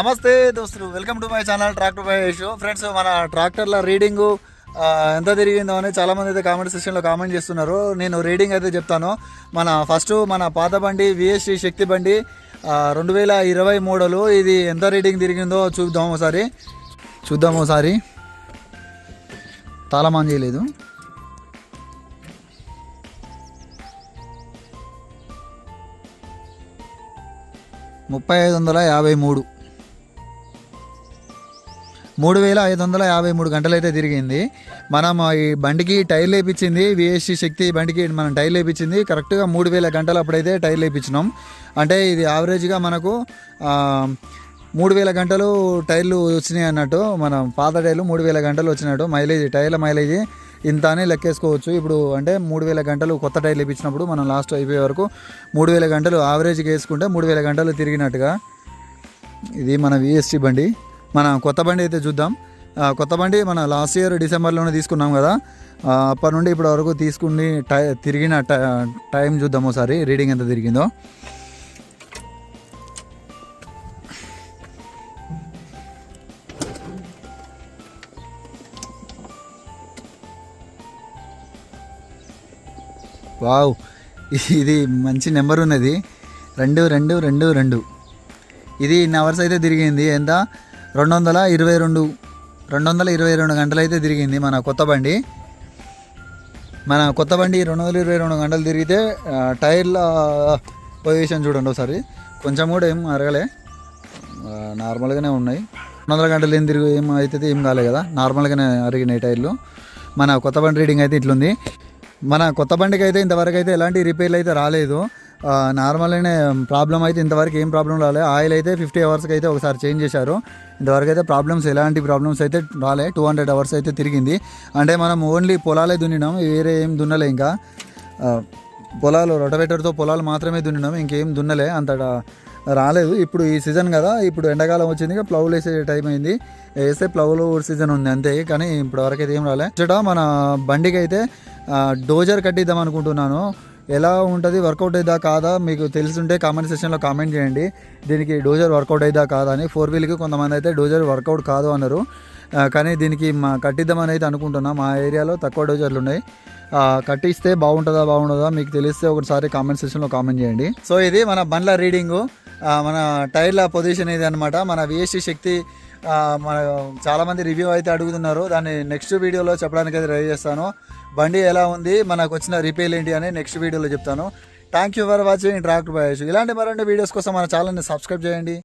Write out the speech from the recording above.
నమస్తే దోస్తులు welcome to my channel tractor by show. Friends మన ట్రాక్టర్ల రీడింగు ఎంత తిరిగిందో అని చాలామంది అయితే కామెంట్ సెక్షన్లో కామెంట్ చేస్తున్నారు. నేను రీడింగ్ అయితే చెప్తాను. మన ఫస్ట్ మన పాత బండి విఎస్టీ శక్తి బండి రెండు వేల ఇరవై మూడులో ఇది ఎంత రీడింగ్ తిరిగిందో చూద్దాం ఒకసారి. చూద్దాం ఒకసారి. తాళమాన్ చేయలేదు ముప్పై ఐదు వందల యాభై మూడు. మూడు వేల ఐదు వందల యాభై మూడు గంటలు అయితే తిరిగింది. మనం ఈ బండికి టైర్లు వేయించింది విఎస్సి శక్తి బండికి మనం టైర్ వేయించింది కరెక్ట్గా మూడు వేల గంటలు అప్పుడైతే టైర్ వేయించినాం అంటే ఇది యావరేజ్గా మనకు మూడు వేల గంటలు టైర్లు వచ్చినాయి అన్నట్టు మన పాత టైర్లు మూడు వేల గంటలు వచ్చినట్టు మైలేజ్ టైర్ల మైలేజ్ ఇంత అని లెక్కేసుకోవచ్చు. ఇప్పుడు అంటే మూడు వేల గంటలు కొత్త టైర్లు ఇప్పించినప్పుడు మనం లాస్ట్ అయిపోయే వరకు మూడు వేల గంటలు యావరేజ్కి వేసుకుంటే మూడు వేల గంటలు తిరిగినట్టుగా. ఇది మన విఎస్టీ బండి. మన కొత్త బండి అయితే చూద్దాం. కొత్త బండి మన లాస్ట్ ఇయర్ డిసెంబర్లోనే తీసుకున్నాం కదా. అప్పటి నుండి ఇప్పటి వరకు తీసుకుని టై తిరిగిన టై- టైం చూద్దాం ఒకసారి రీడింగ్ ఎంత తిరిగిందో. వావ్ ఇది మంచి నెంబర్ ఉన్నది. రెండు రెండు రెండు రెండు. ఇది ఇన్ని అవర్స్ అయితే తిరిగింది. ఎంత? రెండు వందల ఇరవై రెండు రెండు వందల ఇరవై రెండు గంటలు అయితే తిరిగింది మన కొత్త బండి. మన కొత్త బండి రెండు వందల ఇరవై రెండు గంటలు తిరిగితే టైర్ల పొజిషన్ చూడండి ఒకసారి. కొంచెం కూడా ఏం అరగలే. నార్మల్గానే ఉన్నాయి. రెండు వందల గంటలు ఏం తిరిగి ఏం అయితే ఏం కాలే కదా. నార్మల్గానే అరిగినాయి టైర్లు. మన కొత్త బండి రీడింగ్ అయితే ఇట్లుంది. మన కొత్త బండికి అయితే ఇంతవరకు అయితే ఎలాంటి రిపేర్లు అయితే రాలేదు. నార్మల్గానే ప్రాబ్లం అయితే ఇంతవరకు ఏం ప్రాబ్లం రాలే. ఆయిల్ అయితే ఫిఫ్టీ అవర్స్కి అయితే ఒకసారి చేంజ్ చేశారు. ఇంతవరకు అయితే ప్రాబ్లమ్స్ ఎలాంటి ప్రాబ్లమ్స్ అయితే రాలే. టూ హండ్రెడ్ అవర్స్ అయితే తిరిగింది. అంటే మనం ఓన్లీ పొలాలే దున్నినాం వేరే ఏం దున్నలే ఇంకా. పొలాలు రొటవేటర్తో పొలాలు మాత్రమే దున్నినాం ఇంకేం దున్నలే. అంతటా రాలేదు. ఇప్పుడు ఈ సీజన్ కదా ఇప్పుడు ఎండాకాలం వచ్చింది ఇక ప్లౌలు వేసే టైం అయింది. వేస్తే ప్లౌలు సీజన్ ఉంది అంతే. కానీ ఇప్పుడు వరకు అయితే ఏం రాలే. ఇచ్చట మన బండికి అయితే డోజర్ కట్టిద్దాం అనుకుంటున్నాను. ఎలా ఉంటుంది? వర్కౌట్ అయిదా కాదా? మీకు తెలుసుంటే కామెంట్ సెక్షన్లో కామెంట్ చేయండి. దీనికి డోజర్ వర్కౌట్ అయిదా కాదా అని. ఫోర్ వీల్కి కొంతమంది అయితే డోజర్ వర్కౌట్ కాదు అన్నారు. కానీ దీనికి మా కట్టిద్దామని అయితే అనుకుంటున్నాం. మా ఏరియాలో తక్కువ డోజర్లు ఉన్నాయి. కట్టిస్తే బాగుంటుందా బాగుంటుందా మీకు తెలిస్తే ఒకసారి కామెంట్ సెక్షన్లో కామెంట్ చేయండి. సో ఇది మన బండ్ల రీడింగు మన టైర్ల పొజిషన్ ఇది అనమాట మన విఎస్టీ శక్తి మన చాలామంది రివ్యూ అయితే అడుగుతున్నారు. దాన్ని నెక్స్ట్ వీడియోలో చెప్పడానికి అయితే ట్రై చేస్తాను. బండి ఎలా ఉంది? మనకు వచ్చిన రిపేర్ ఏంటి అని నెక్స్ట్ వీడియోలో చెప్తాను. Thank you for watching tractor bias ఇలాంటి మరిన్ని వీడియోస్ కోసం మన ఛానల్ని సబ్స్క్రైబ్ చేయండి.